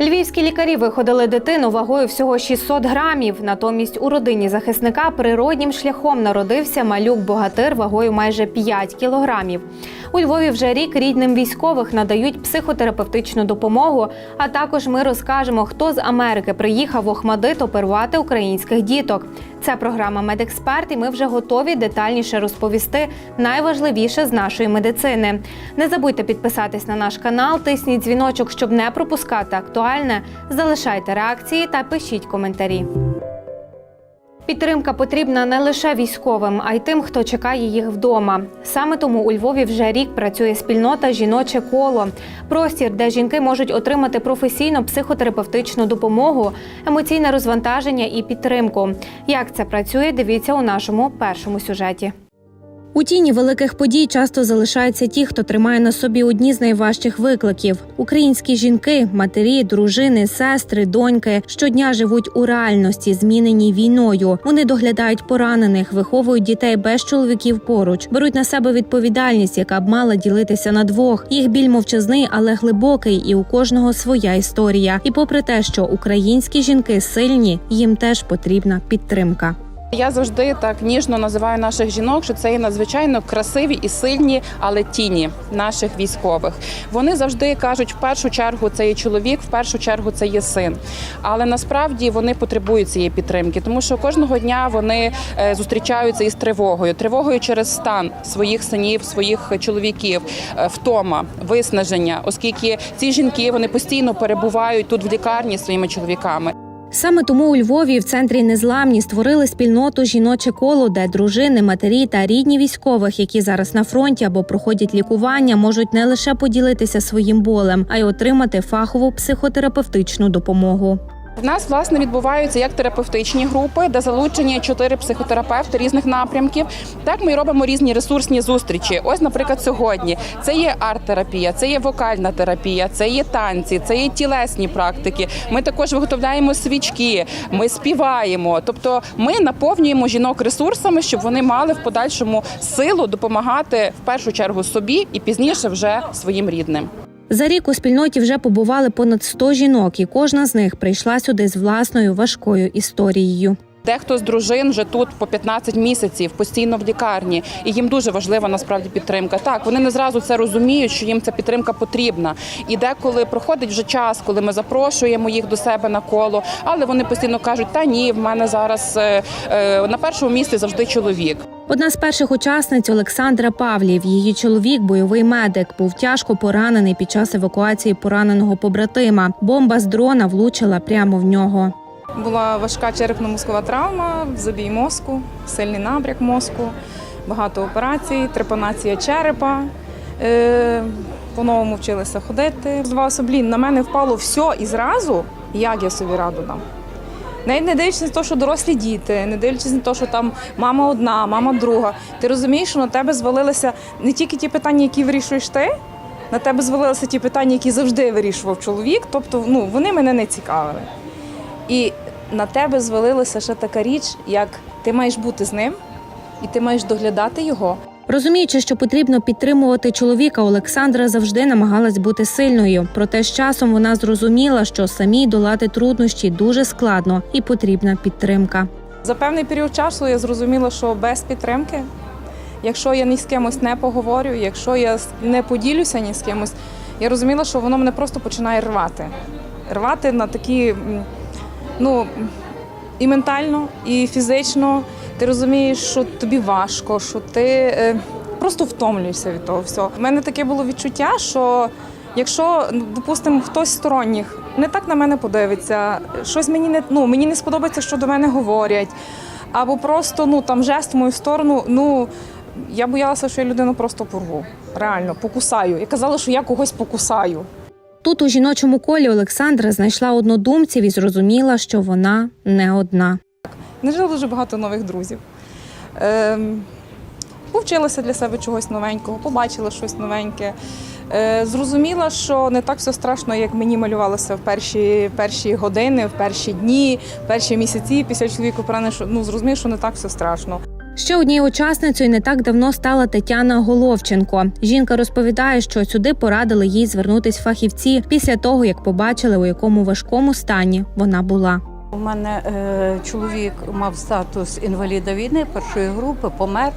Львівські лікарі виходили дитину вагою всього 600 грамів. Натомість у родині захисника природнім шляхом народився малюк-богатир вагою майже 5 кілограмів. У Львові вже рік рідним військових надають психотерапевтичну допомогу. А також ми розкажемо, хто з Америки приїхав в Охмадит оперувати українських діток. Це програма Медексперт, і ми вже готові детальніше розповісти найважливіше з нашої медицини. Не забудьте підписатись на наш канал, тисніть дзвіночок, щоб не пропускати актуальне. Залишайте реакції та пишіть коментарі. Підтримка потрібна не лише військовим, а й тим, хто чекає їх вдома. Саме тому у Львові вже рік працює спільнота Жіноче коло простір, де жінки можуть отримати професійну психотерапевтичну допомогу, емоційне розвантаження і підтримку. Як це працює, дивіться у нашому першому сюжеті. У тіні великих подій часто залишаються ті, хто тримає на собі одні з найважчих викликів. Українські жінки, матері, дружини, сестри, доньки щодня живуть у реальності, зміненій війною. Вони доглядають поранених, виховують дітей без чоловіків поруч, беруть на себе відповідальність, яка б мала ділитися на двох. Їх біль мовчазний, але глибокий, і у кожного своя історія. І попри те, що українські жінки сильні, їм теж потрібна підтримка. Я завжди так ніжно називаю наших жінок, що це є надзвичайно красиві і сильні, але тіні наших військових. Вони завжди кажуть, в першу чергу це є чоловік, в першу чергу це є син. Але насправді вони потребують цієї підтримки, тому що кожного дня вони е, зустрічаються із тривогою, тривогою через стан своїх синів, своїх чоловіків, е, втома, виснаження, оскільки ці жінки вони постійно перебувають тут в лікарні своїми чоловіками. Саме тому у Львові в центрі незламні створили спільноту жіноче коло, де дружини, матері та рідні військових, які зараз на фронті або проходять лікування, можуть не лише поділитися своїм болем, а й отримати фахову психотерапевтичну допомогу. В нас власне відбуваються як терапевтичні групи, де залучені чотири психотерапевти різних напрямків. Так ми робимо різні ресурсні зустрічі. Ось, наприклад, сьогодні це є арт-терапія, це є вокальна терапія, це є танці, це є тілесні практики. Ми також виготовляємо свічки, ми співаємо. Тобто, ми наповнюємо жінок ресурсами, щоб вони мали в подальшому силу допомагати в першу чергу собі і пізніше вже своїм рідним. За рік у спільноті вже побували понад 100 жінок, і кожна з них прийшла сюди з власною важкою історією. Дехто з дружин вже тут по 15 місяців постійно в лікарні, і їм дуже важлива насправді підтримка. Так, вони не зразу це розуміють, що їм ця підтримка потрібна. І деколи проходить вже час, коли ми запрошуємо їх до себе на коло, але вони постійно кажуть: та ні, в мене зараз е, е, на першому місці завжди чоловік. Одна з перших учасниць Олександра Павлів. Її чоловік, бойовий медик, був тяжко поранений під час евакуації пораненого побратима. Бомба з дрона влучила прямо в нього. Була важка черепно-мозкова травма, забій мозку, сильний набряк мозку, багато операцій, трепанація черепа. Е, по-новому вчилися ходити. Здавалося, блін, на мене впало все і зразу, як я собі раду дам. Навіть не дивлячись на те, що дорослі діти, не дивлячись на те, що там мама одна, мама друга. Ти розумієш, що на тебе звалилися не тільки ті питання, які вирішуєш ти, на тебе звалилися ті питання, які завжди вирішував чоловік. Тобто, ну, вони мене не цікавили. І на тебе звалилася ще така річ, як ти маєш бути з ним, і ти маєш доглядати його. Розуміючи, що потрібно підтримувати чоловіка, Олександра завжди намагалась бути сильною. Проте з часом вона зрозуміла, що самій долати труднощі дуже складно і потрібна підтримка. За певний період часу я зрозуміла, що без підтримки, якщо я ні з кимось не поговорю, якщо я не поділюся ні з кимось, я розуміла, що воно мене просто починає рвати. Рвати на такі, ну і ментально, і фізично. Ти розумієш, що тобі важко, що ти е, просто втомлюєшся від того всього. У мене таке було відчуття, що якщо, ну, допустимо, хтось з сторонніх не так на мене подивиться, щось мені не ну мені не сподобається, що до мене говорять, або просто ну там жест в мою сторону, ну. Я боялася, що я людину просто порву. Реально, покусаю. Я казала, що я когось покусаю. Тут у жіночому колі Олександра знайшла однодумців і зрозуміла, що вона не одна. Нажила дуже багато нових друзів. Ем, повчилася для себе чогось новенького, побачила щось новеньке. Е, зрозуміла, що не так все страшно, як мені малювалося в перші, перші години, в перші дні, в перші місяці після чоловіка поранення, ну зрозуміла, що не так все страшно. Ще однією учасницею не так давно стала Тетяна Головченко. Жінка розповідає, що сюди порадили їй звернутись фахівці після того, як побачили, у якому важкому стані вона була. У мене е, чоловік мав статус інваліда війни першої групи, помер.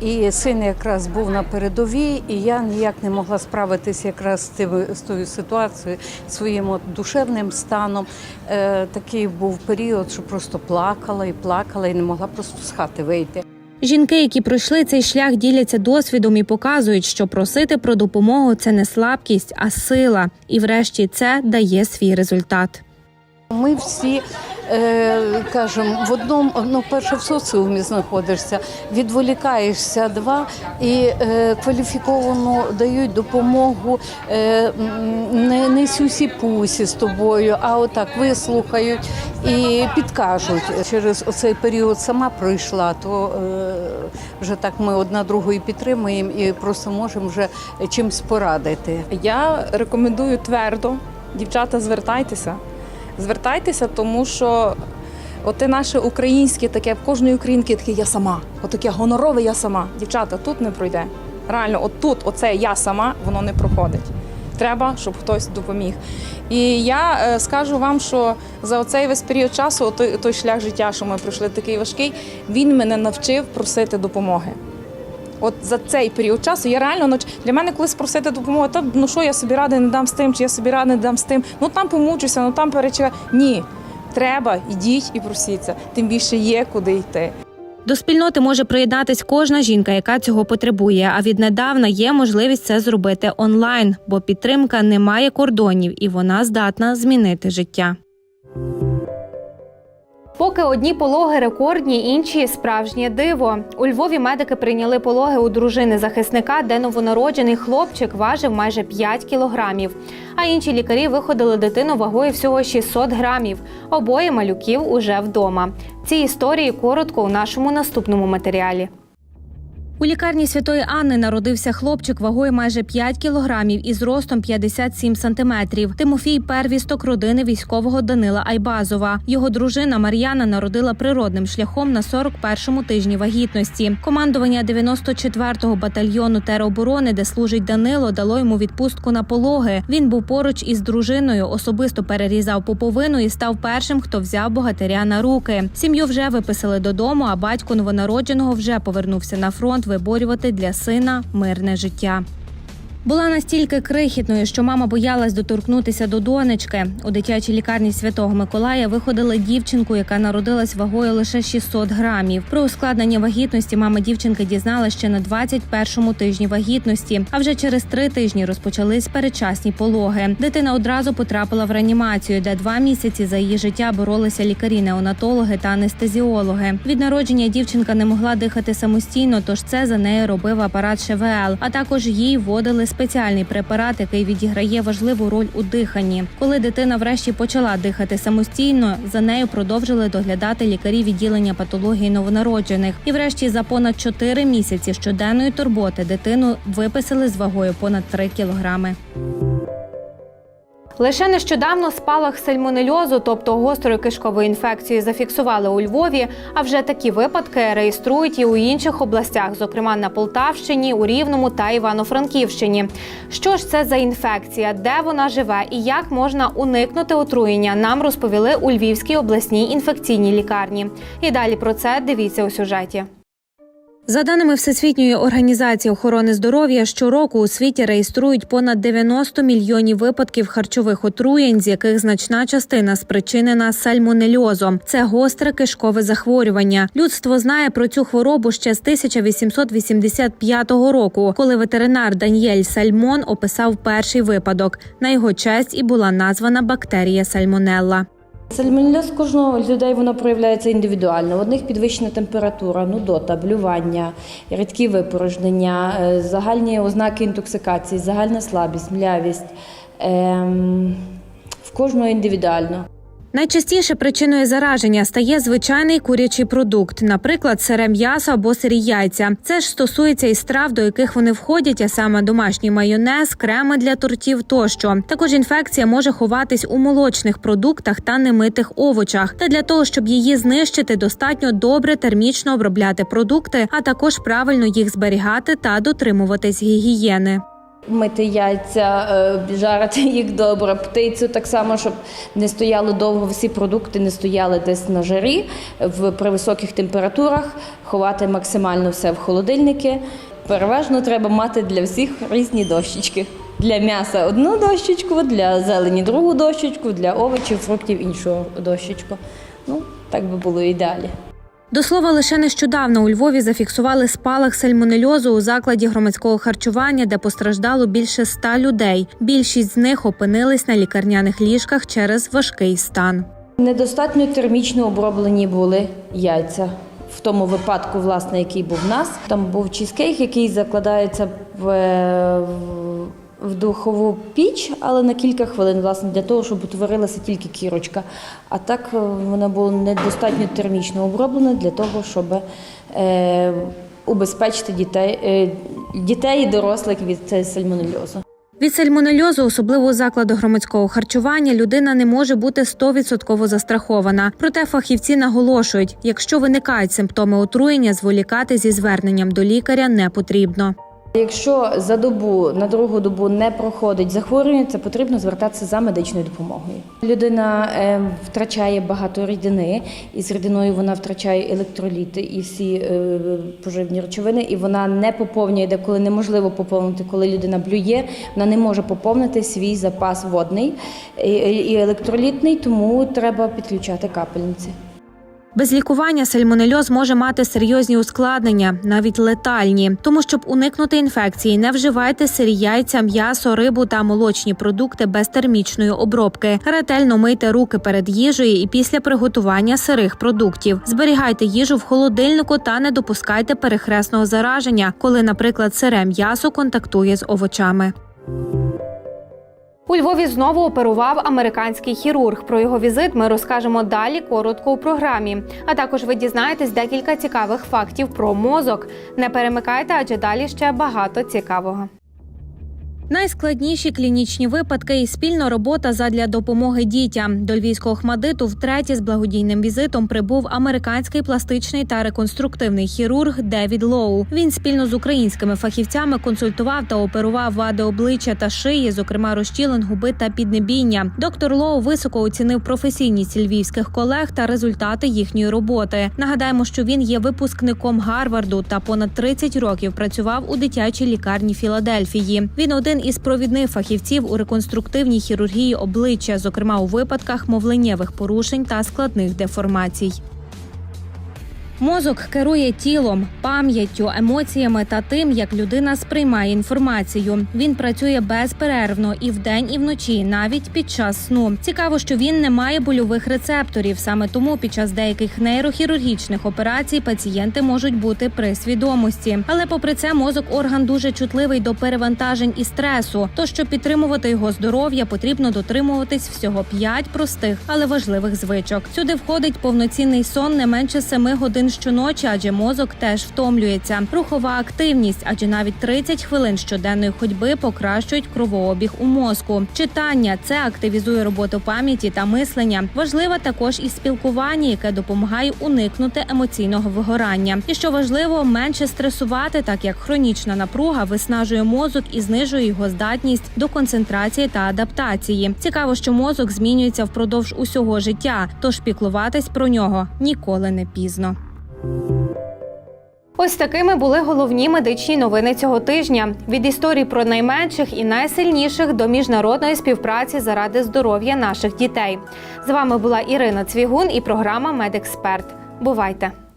І син якраз був на передовій, і я ніяк не могла справитися якраз з, тими, з тою ситуацією, своїм от душевним станом. Е, такий був період, що просто плакала і плакала, і не могла просто з хати вийти. Жінки, які пройшли цей шлях, діляться досвідом і показують, що просити про допомогу це не слабкість, а сила. І врешті це дає свій результат. Ми всі е, кажемо, в одному, ну, перше в соціумі знаходишся, відволікаєшся два і е, кваліфіковану дають допомогу е, не, не сюсі-пусі з тобою, а отак вислухають і підкажуть. Через оцей період сама пройшла, то е, вже так ми одна другу і підтримуємо і просто можемо вже чимось порадити. Я рекомендую твердо, дівчата, звертайтеся. Звертайтеся, тому що оте наше українське таке, в кожної українки таке я сама. Отаке гонорове я сама. Дівчата, тут не пройде. Реально, от тут, оце я сама, воно не проходить. Треба, щоб хтось допоміг. І я е, скажу вам, що за оцей весь період часу, той, той шлях життя, що ми пройшли, такий важкий, він мене навчив просити допомоги. От за цей період часу я реально нач- для мене колись просити допомоги, то ну що я собі ради не дам з тим, чи я собі ради не дам з тим. Ну там помучуся, ну там перечекаю. Ні, треба, ідіть і просіться. Тим більше є куди йти. До спільноти може приєднатись кожна жінка, яка цього потребує. А віднедавна є можливість це зробити онлайн, бо підтримка не має кордонів і вона здатна змінити життя. Поки одні пологи рекордні, інші справжнє диво. У Львові медики прийняли пологи у дружини захисника, де новонароджений хлопчик важив майже 5 кілограмів. А інші лікарі виходили дитину вагою всього 600 грамів. Обоє малюків уже вдома. Ці історії коротко у нашому наступному матеріалі. У лікарні Святої Анни народився хлопчик вагою майже 5 кілограмів і зростом 57 сантиметрів. Тимофій первісток родини військового Данила Айбазова. Його дружина Мар'яна народила природним шляхом на 41-му тижні вагітності. Командування 94-го батальйону тероборони, де служить Данило, дало йому відпустку на пологи. Він був поруч із дружиною, особисто перерізав поповину і став першим, хто взяв богатиря на руки. Сім'ю вже виписали додому, а батько новонародженого вже повернувся на фронт виборювати для сина мирне життя. Була настільки крихітною, що мама боялась доторкнутися до донечки. У дитячій лікарні святого Миколая виходила дівчинку, яка народилась вагою лише 600 грамів. Про ускладнення вагітності мама дівчинки дізналась ще на 21-му тижні вагітності. А вже через три тижні розпочались передчасні пологи. Дитина одразу потрапила в реанімацію, де два місяці за її життя боролися лікарі-неонатологи та анестезіологи. Від народження дівчинка не могла дихати самостійно, тож це за нею робив апарат ШВЛ, а також їй вводили спеціальний препарат, який відіграє важливу роль у диханні. Коли дитина врешті почала дихати самостійно, за нею продовжили доглядати лікарі відділення патології новонароджених. І врешті за понад 4 місяці щоденної турботи дитину виписали з вагою понад 3 кілограми. Лише нещодавно спалах сальмонельозу, тобто гострої кишкової інфекції, зафіксували у Львові. А вже такі випадки реєструють і у інших областях, зокрема на Полтавщині, у Рівному та Івано-Франківщині. Що ж це за інфекція, де вона живе і як можна уникнути отруєння? Нам розповіли у Львівській обласній інфекційній лікарні. І далі про це дивіться у сюжеті. За даними Всесвітньої організації охорони здоров'я, щороку у світі реєструють понад 90 мільйонів випадків харчових отруєнь, з яких значна частина спричинена сальмонельозом. Це гостре кишкове захворювання. Людство знає про цю хворобу ще з 1885 року, коли ветеринар Даніель Сальмон описав перший випадок. На його честь і була названа бактерія сальмонелла. Сальмонельоз кожного з людей воно проявляється індивідуально. В одних підвищена температура, нудота, блювання, рідкі випорожнення, е, загальні ознаки інтоксикації, загальна слабість, млявість. Ем, в кожного індивідуально. Найчастіше причиною зараження стає звичайний курячий продукт, наприклад, сире м'ясо або сирі яйця. Це ж стосується і страв, до яких вони входять, а саме домашній майонез, креми для тортів тощо. Також інфекція може ховатись у молочних продуктах та немитих овочах. Та для того, щоб її знищити, достатньо добре термічно обробляти продукти, а також правильно їх зберігати та дотримуватись гігієни. Мити яйця, е, жарити їх добре, птицю так само, щоб не стояло довго, всі продукти не стояли десь на жарі в, при високих температурах, ховати максимально все в холодильники. Переважно треба мати для всіх різні дощечки. Для м'яса одну дощечку, для зелені другу дощечку, для овочів, фруктів іншу дощечку. Ну, так би було ідеалі. До слова, лише нещодавно у Львові зафіксували спалах сальмонельозу у закладі громадського харчування, де постраждало більше ста людей. Більшість з них опинились на лікарняних ліжках через важкий стан. Недостатньо термічно оброблені були яйця. В тому випадку, власне, який був в нас, там був чізкейк, який закладається в, в, духову піч, але на кілька хвилин, власне, для того, щоб утворилася тільки кірочка. А так е, вона була недостатньо термічно оброблена для того, щоб е, убезпечити дітей, е, дітей і дорослих від сальмонельозу. Від сальмонельозу, особливо у закладу громадського харчування, людина не може бути 100% застрахована. Проте фахівці наголошують, якщо виникають симптоми отруєння, зволікати зі зверненням до лікаря не потрібно. Якщо за добу на другу добу не проходить захворювання, це потрібно звертатися за медичною допомогою. Людина е, втрачає багато рідини, і з рідиною вона втрачає електроліти і всі е, поживні речовини, і вона не поповнює, де коли неможливо поповнити, коли людина блює, вона не може поповнити свій запас водний і, електролітний, тому треба підключати капельниці. Без лікування сальмонельоз може мати серйозні ускладнення, навіть летальні. Тому, щоб уникнути інфекції, не вживайте сирі яйця, м'ясо, рибу та молочні продукти без термічної обробки. Ретельно мийте руки перед їжею і після приготування сирих продуктів. Зберігайте їжу в холодильнику та не допускайте перехресного зараження, коли, наприклад, сире м'ясо контактує з овочами. У Львові знову оперував американський хірург. Про його візит ми розкажемо далі коротко у програмі. А також ви дізнаєтесь декілька цікавих фактів про мозок. Не перемикайте, адже далі ще багато цікавого. Найскладніші клінічні випадки і спільна робота задля допомоги дітям. До львівського хмадиту втретє з благодійним візитом прибув американський пластичний та реконструктивний хірург Девід Лоу. Він спільно з українськими фахівцями консультував та оперував вади обличчя та шиї, зокрема розчілин, губи та піднебіння. Доктор Лоу високо оцінив професійність львівських колег та результати їхньої роботи. Нагадаємо, що він є випускником Гарварду та понад 30 років працював у дитячій лікарні Філадельфії. Він один із провідних фахівців у реконструктивній хірургії обличчя, зокрема у випадках мовленнєвих порушень та складних деформацій. Мозок керує тілом, пам'яттю, емоціями та тим, як людина сприймає інформацію. Він працює безперервно і вдень, і вночі, навіть під час сну. Цікаво, що він не має больових рецепторів. Саме тому під час деяких нейрохірургічних операцій пацієнти можуть бути при свідомості. Але, попри це, мозок орган дуже чутливий до перевантажень і стресу. То щоб підтримувати його здоров'я, потрібно дотримуватись всього п'ять простих, але важливих звичок. Сюди входить повноцінний сон не менше семи годин щоночі, адже мозок теж втомлюється. Рухова активність, адже навіть 30 хвилин щоденної ходьби покращують кровообіг у мозку. Читання це активізує роботу пам'яті та мислення. Важливе також і спілкування, яке допомагає уникнути емоційного вигорання. І що важливо, менше стресувати, так як хронічна напруга виснажує мозок і знижує його здатність до концентрації та адаптації. Цікаво, що мозок змінюється впродовж усього життя, тож піклуватись про нього ніколи не пізно. Ось такими були головні медичні новини цього тижня. Від історій про найменших і найсильніших до міжнародної співпраці заради здоров'я наших дітей. З вами була Ірина Цвігун і програма Медексперт. Бувайте!